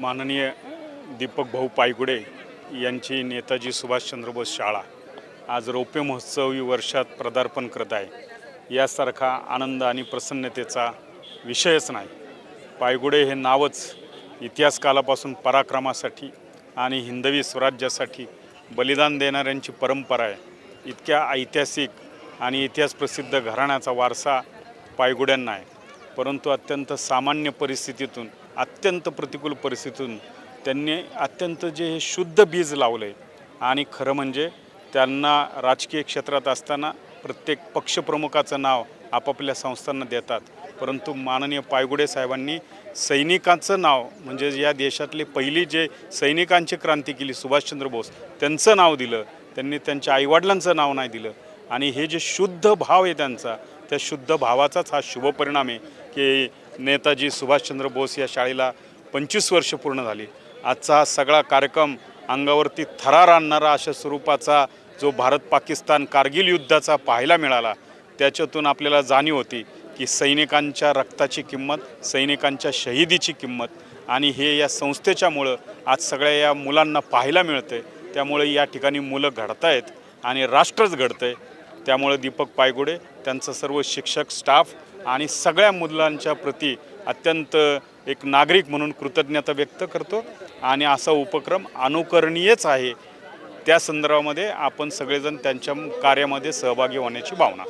माननीय दीपक भाऊ पायगुडे यांची नेताजी सुभाषचंद्र बोस शाळा आज रौप्य महोत्सवी वर्षात पदार्पण करत आहे. यासारखा आनंद आणि प्रसन्नतेचा विषयच नाही. पायगुडे हे नावच इतिहासकालापासून पराक्रमासाठी आणि हिंदवी स्वराज्यासाठी बलिदान देणाऱ्यांची परंपरा आहे. इतक्या ऐतिहासिक आणि इतिहास प्रसिद्ध घराण्याचा वारसा पायगुड्यांना आहे. परंतु अत्यंत सामान्य परिस्थितीतून अत्यंत प्रतिकूल परिस्थितीतून त्यांनी अत्यंत जे हे शुद्ध बीज लावलं आहे आणि खरं म्हणजे त्यांना राजकीय क्षेत्रात असताना प्रत्येक पक्षप्रमुखाचं नाव आपापल्या संस्थांना देतात. परंतु माननीय पायगुडे साहेबांनी सैनिकांचं नाव म्हणजे या देशातली पहिली जे सैनिकांची क्रांती केली सुभाषचंद्र बोस त्यांचं नाव दिलं. त्यांनी त्यांच्या आईवडिलांचं नाव नाही दिलं. आणि हे जे शुद्ध भाव आहे त्यांचा त्या शुद्ध भावाचाच हा शुभ परिणाम आहे की नेताजी सुभाषचंद्र बोस या शाळेला पंचवीस वर्ष पूर्ण झाली. आजचा हा सगळा कार्यक्रम अंगावरती थरार आणणारा अशा स्वरूपाचा जो भारत पाकिस्तान कारगिल युद्धाचा पाहायला मिळाला त्याच्यातून आपल्याला जाणीव होती की सैनिकांच्या रक्ताची किंमत सैनिकांच्या शहिदीची किंमत आणि हे या संस्थेच्यामुळं आज सगळ्या या मुलांना पाहायला मिळतं त्यामुळे या ठिकाणी मुलं घडतायत आणि राष्ट्रच घडतं आहे त्यामुळे दीपक पायगुडे त्यांचं सर्व शिक्षक स्टाफ आणि सगळ्या मुलांच्या प्रती अत्यंत एक नागरिक म्हणून कृतज्ञता व्यक्त करतो. आणि असा उपक्रम अनुकरणीयच आहे. त्या संदर्भामध्ये आपण सगळेजण त्यांच्या कार्यामध्ये सहभागी होण्याची भावना.